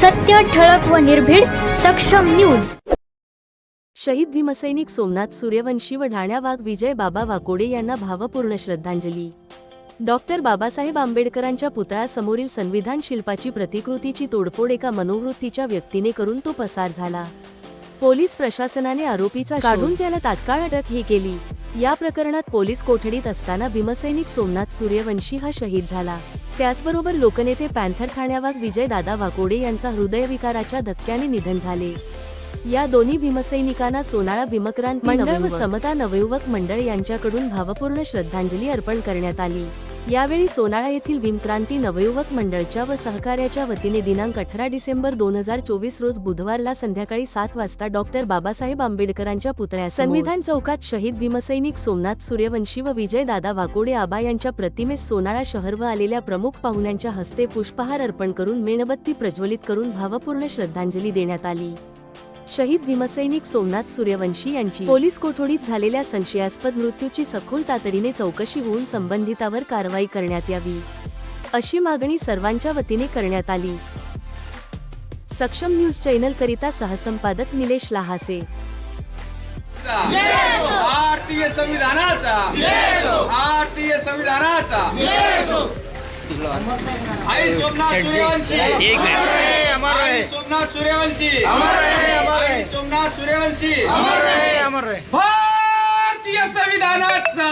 सत्य ठळक व निर्भीड सक्षम न्यूज. शहीद भीमसैनिक सोमनाथ सूर्यवंशी व ढाण्या वाघ विजय बाबा वाकोडे यांना भावपूर्ण श्रद्धांजली. डॉक्टर बाबासाहेब आंबेडकरांच्या पुतळ्यासमोरील संविधान शिल्पाची प्रतिकृतीची तोडफोड एका मनोवृत्तीच्या व्यक्तीने करून तो पसार झाला. पोलीस प्रशासनाने आरोपीचा काढून त्याला तात्काळ अटकही केली. या प्रकरणात पोलीस कोठडीत असताना भीमसैनिक सोमनाथ सूर्यवंशी हा शहीद झाला. त्याचबरोबर लोकनेते पॅन्थर ठाण्यावाग विजय दादा वाकोडे यांचा हृदयविकाराच्या धक्क्याने निधन झाले. या दोन्ही भीमसैनिकांना सोनाळा भीमक्रांत मंडळ व समता नवयुवक मंडळ यांच्याकडून भावपूर्ण श्रद्धांजली अर्पण करण्यात आली. यावेळी सोनाळा येथील भीमक्रांती नवयुवक मंडळच्या व सहकार्याच्या वतीने दिनांक अठरा डिसेंबर दोन हजार चोवीस रोज बुधवारला संध्याकाळी सात वाजता डॉक्टर बाबासाहेब आंबेडकरांच्या पुतळ्या संविधान चौकात शहीद भीमसैनिक सोमनाथ सूर्यवंशी व विजय दादा वाकोडे आबा यांच्या प्रतिमेस सोनाळा शहर व आलेल्या प्रमुख पाहुण्यांच्या हस्ते पुष्पहार अर्पण करून मेणबत्ती प्रज्वलित करून भावपूर्ण श्रद्धांजली देण्यात आली. शहीद भीमसैनिक सोमनाथ सूर्यवंशी यांची पोलीस कोठडीत झालेल्या संशयास्पद मृत्यूची सखोल तातडीने चौकशी होऊन संबंधितावर कारवाई करण्यात यावी अशी मागणी सर्वांच्या वतीने करण्यात आली. सक्षम न्यूज चॅनल करिता सहसंपादक निलेश लहासे. भारतीय संविधानाचा. भारतीय संविधानाचा. आई सोमनाथ सूर्यवंशी. आई सोमनाथ सूर्यवंशी. आई सोमनाथ सूर्यवंशी. भारतीय संविधानाचा भारतीय संविधानाचा.